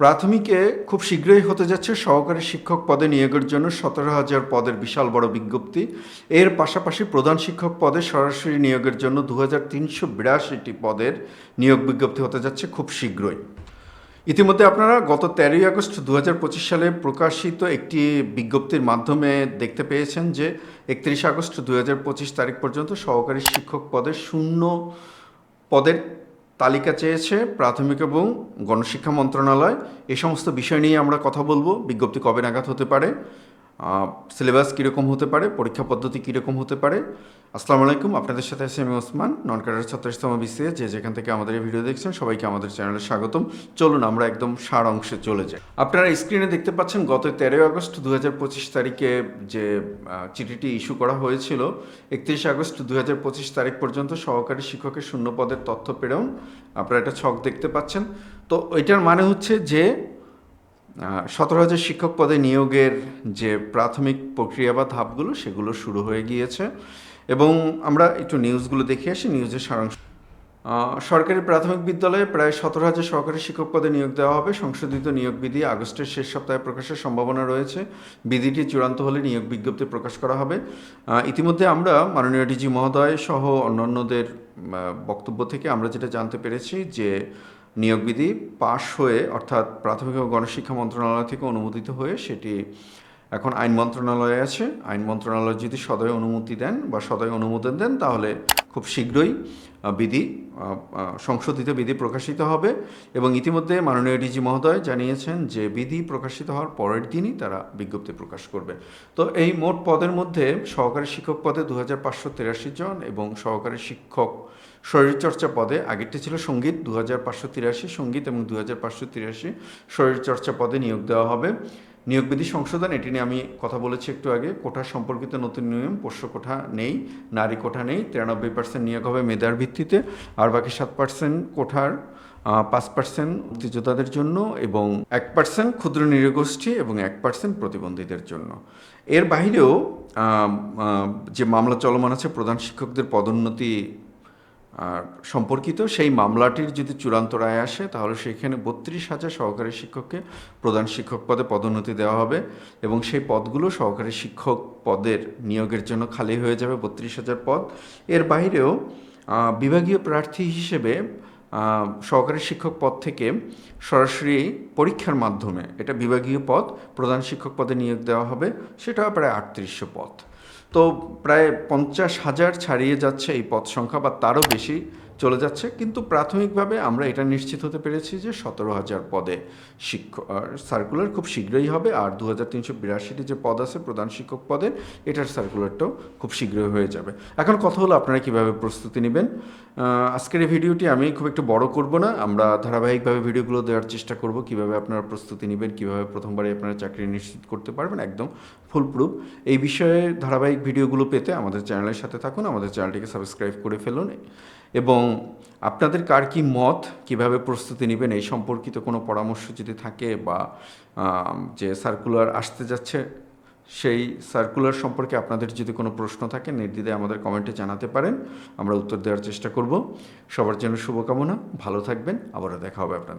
প্রাথমিকে খুব শীঘ্রই হতে যাচ্ছে সহকারী শিক্ষক পদে নিয়োগের জন্য সতেরো হাজার পদের বিশাল বড় বিজ্ঞপ্তি। এর পাশাপাশি প্রধান শিক্ষক পদে সরাসরি নিয়োগের জন্য দু হাজার তিনশো বিরাশিটি পদের নিয়োগ বিজ্ঞপ্তি হতে যাচ্ছে খুব শীঘ্রই। ইতিমধ্যে আপনারা গত তেরোই আগস্ট দু হাজার পঁচিশ সালে প্রকাশিত একটি বিজ্ঞপ্তির মাধ্যমে দেখতে পেয়েছেন যে একত্রিশ আগস্ট দু হাজার পঁচিশ তারিখ পর্যন্ত সহকারী শিক্ষক পদের শূন্য পদের তালিকা চেয়েছে প্রাথমিক এবং গণশিক্ষা মন্ত্রণালয়। এ সমস্ত বিষয় নিয়ে আমরা কথা বলব। বিজ্ঞপ্তি কবে নাগাদ হতে পারে? সিলেবাস কীরকম হতে পারে, পরীক্ষা পদ্ধতি কীরকম হতে পারে। আসসালামু আলাইকুম, আপনাদের সাথে আছি আমি ওসমান নন ক্যাডার ছত্রিশতম বিসিএ, যে যেখান থেকে আমাদের এই ভিডিও দেখছেন, সবাইকে আমাদের চ্যানেলে স্বাগতম। চলুন আমরা একদম সার অংশে চলে যাই। আপনারা স্ক্রিনে দেখতে পাচ্ছেন, গত তেরোই আগস্ট দু হাজার পঁচিশ তারিখে যে চিঠিটি ইস্যু করা হয়েছিল, একত্রিশ আগস্ট দু হাজার পঁচিশ তারিখ পর্যন্ত সহকারী শিক্ষকের শূন্য পদের তথ্য প্রেরণ আপনারা একটা ছক দেখতে পাচ্ছেন। তো এটার মানে হচ্ছে যে সতেরো হাজার শিক্ষক পদে নিয়োগের যে প্রাথমিক প্রক্রিয়া বা ধাপগুলো, সেগুলো শুরু হয়ে গিয়েছে। এবং আমরা একটু নিউজগুলো দেখে আসি, নিউজের সারাংশ। সরকারি প্রাথমিক বিদ্যালয়ে প্রায় সতেরো হাজার সহকারী শিক্ষক পদে নিয়োগ দেওয়া হবে। সংশোধিত নিয়োগ বিধি আগস্টের শেষ সপ্তাহে প্রকাশের সম্ভাবনা রয়েছে। বিধিটি চূড়ান্ত হলে নিয়োগ বিজ্ঞপ্তি প্রকাশ করা হবে। ইতিমধ্যে আমরা মাননীয় ডিজি মহোদয় সহ অন্যান্যদের বক্তব্য থেকে আমরা যেটা জানতে পেরেছি যে নিয়োগ বিধি পাশ হয়ে অর্থাৎ প্রাথমিক ও গণশিক্ষা মন্ত্রণালয় থেকে অনুমোদিত হয়ে সেটি এখন আইন মন্ত্রণালয়ে আছে। আইন মন্ত্রণালয় যদি সদয় অনুমতি দেন বা সদয় অনুমোদন দেন, তাহলে খুব শীঘ্রই বিধি সংশোধিত বিধি প্রকাশিত হবে এবং ইতিমধ্যে মাননীয় ডিজি মহোদয় জানিয়েছেন যে বিধি প্রকাশিত হওয়ার পরের দিনই তারা বিজ্ঞপ্তি প্রকাশ করবে। তো এই মোট পদের মধ্যে সহকারী শিক্ষক পদে দু হাজার পাঁচশো তিরাশি জন এবং সহকারী শিক্ষক শরীরচর্চা পদে আগেরটি ছিল সংগীত দু হাজার পাঁচশো তিরাশি সংগীত এবং দু হাজার পাঁচশো তিরাশি শরীরচর্চা পদে নিয়োগ দেওয়া হবে। নিয়োগ বিধি সংশোধন, এটি নিয়ে আমি কথা বলেছি একটু আগে। কোঠা সম্পর্কিত নতুন নিয়ম, পোষ্য কোঠা নেই, নারী কোঠা নেই, তিরানব্বই পার্সেন্ট নিয়োগ হবে মেধার ভিত্তিতে, আর বাকি সাত পার্সেন্ট কোঠার পাঁচ পার্সেন্ট মুক্তিযোদ্ধাদের জন্য এবং এক পার্সেন্ট ক্ষুদ্র নৃগোষ্ঠী এবং এক পার্সেন্ট প্রতিবন্ধীদের জন্য। এর বাইরেও যে মামলা চলমান আছে, প্রধান শিক্ষকদের পদোন্নতি সম্পর্কিত সেই মামলাটির যদি চূড়ান্ত রায় আসে, তাহলে সেখানে বত্রিশ হাজার সহকারী শিক্ষককে প্রধান শিক্ষক পদে পদোন্নতি দেওয়া হবে এবং সেই পদগুলো সহকারী শিক্ষক পদের নিয়োগের জন্য খালি হয়ে যাবে বত্রিশ হাজার পদ। এর বাইরেও বিভাগীয় প্রার্থী হিসেবে সহকারী শিক্ষক পদ থেকে সরাসরি পরীক্ষার মাধ্যমে, এটা বিভাগীয় পদ, প্রধান শিক্ষক পদে নিয়োগ দেওয়া হবে সেটা প্রায় আটত্রিশশো পদ। তো প্রায় পঞ্চাশ হাজার ছাড়িয়ে যাচ্ছে এই পদ সংখ্যা বা তারও বেশি। চলে যাচ্ছে। কিন্তু প্রাথমিকভাবে আমরা এটা নিশ্চিত হতে পেরেছি যে সতেরো হাজার পদে শিক্ষক সার্কুলার খুব শীঘ্রই হবে। আর দু হাজার তিনশো বিরাশিটি যে পদ আছে প্রধান শিক্ষক পদের এটার সার্কুলারটাও খুব শীঘ্রই হয়ে যাবে। এখন কথা হলো আপনারা কীভাবে প্রস্তুতি নেবেন। আজকের এই ভিডিওটি আমি খুব একটু বড় করব না। আমরা ধারাবাহিকভাবে ভিডিওগুলো দেওয়ার চেষ্টা করব। কীভাবে আপনারা প্রস্তুতি নেবেন, কীভাবে প্রথমবারে আপনারা চাকরি নিশ্চিত করতে পারবেন, একদম ফুল প্রুফ। এই বিষয়ে ধারাবাহিক ভিডিওগুলো পেতে আমাদের চ্যানেলের সাথে থাকুন, আমাদের চ্যানেলটিকে সাবস্ক্রাইব করে ফেলুন। এবং আপনাদের কার কি মত, কীভাবে প্রস্তুতি নেবেন, এই সম্পর্কিত কোনো পরামর্শ যদি থাকে বা যে সার্কুলার আসতে যাচ্ছে, সেই সার্কুলার সম্পর্কে আপনাদের যদি কোনো প্রশ্ন থাকে, নির্দ্বিধায় আমাদের কমেন্টে জানাতে পারেন, আমরা উত্তর দেওয়ার চেষ্টা করব। সবার জন্য শুভকামনা, ভালো থাকবেন, আবারও দেখা হবে আপনাদের